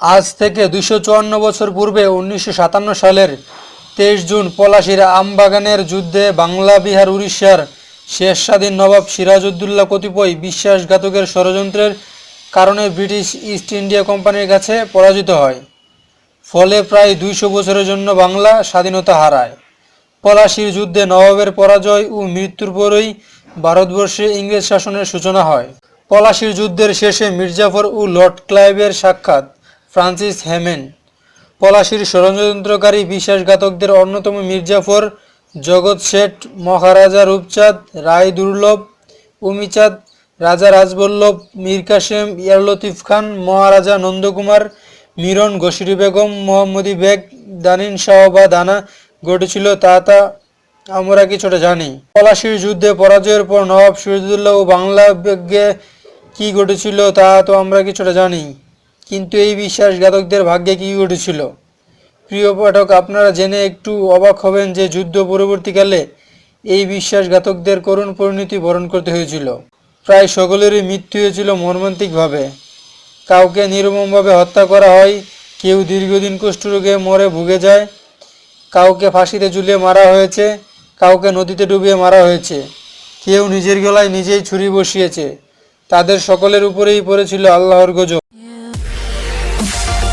আজ থেকে দুশো চুয়ান্ন বছর পূর্বে উনিশশো সাতান্ন সালের তেইশ জুন পলাশির আমবাগানের যুদ্ধে বাংলা, বিহার, উড়িষ্যার শেষ স্বাধীন নবাব সিরাজউদ্দৌলা কতিপয় বিশ্বাসঘাতকের ষড়যন্ত্রের কারণে ব্রিটিশ ইস্ট ইন্ডিয়া কোম্পানির কাছে পরাজিত হয়। ফলে প্রায় দুইশো বছরের জন্য বাংলা স্বাধীনতা হারায়। পলাশির যুদ্ধে নবাবের পরাজয় ও মৃত্যুর পরই ভারতবর্ষে ইংরেজ শাসনের সূচনা হয়। পলাশির যুদ্ধের শেষে মির্জাফর ও লর্ড ক্লাইভের সাক্ষাৎ ফ্রান্সিস হেমেন। পলাশির ষড়যন্ত্রকারী বিশ্বাসঘাতকদের অন্যতম মির্জাফর জগৎ শেঠ মহারাজা রূপচাঁদ, রায় দুর্লভ, উমিচাঁদ, রাজা রাজবল্লভ, মীর কাসেম, ইয়ার লতিফ খান, মহারাজা নন্দকুমার, মিরন ঘসিরি বেগম, মোহাম্মদী বেগ, দানিন শাহ বা দানা ঘটেছিল তা তা আমরা কিছুটা জানি। পলাশির যুদ্ধে পরাজয়ের পর নবাব সিরাজউদ্দৌলা ও বাংলা বিজ্ঞে কি ঘটেছিল তা তো আমরা কিছুটা জানি। কিন্তু এই বিশ্বাসঘাতকদের ভাগ্যে কি ঘটেছিল? প্রিয় পাঠক, আপনারা জেনে একটু অবাক হবেন যে যুদ্ধ পরবর্তীকালে এই বিশ্বাসঘাতকদের করুণ পরিণতি বরণ করতে হয়েছিল। প্রায় সকলেরই মৃত্যু হয়েছিল মর্মান্তিকভাবে। কাউকে নির্মমভাবে হত্যা করা হয়, কেউ দীর্ঘদিন কুষ্ঠরোগে মরে ভুগে যায়, কাউকে ফাঁসিতে ঝুলিয়ে মারা হয়েছে, কাউকে নদীতে ডুবিয়ে মারা হয়েছে। কেউ নিজের গলায় নিজেই ছুরি বসিয়েছে। তাদের সকলের উপরেই পড়েছিল আল্লাহর গজব। Thank you.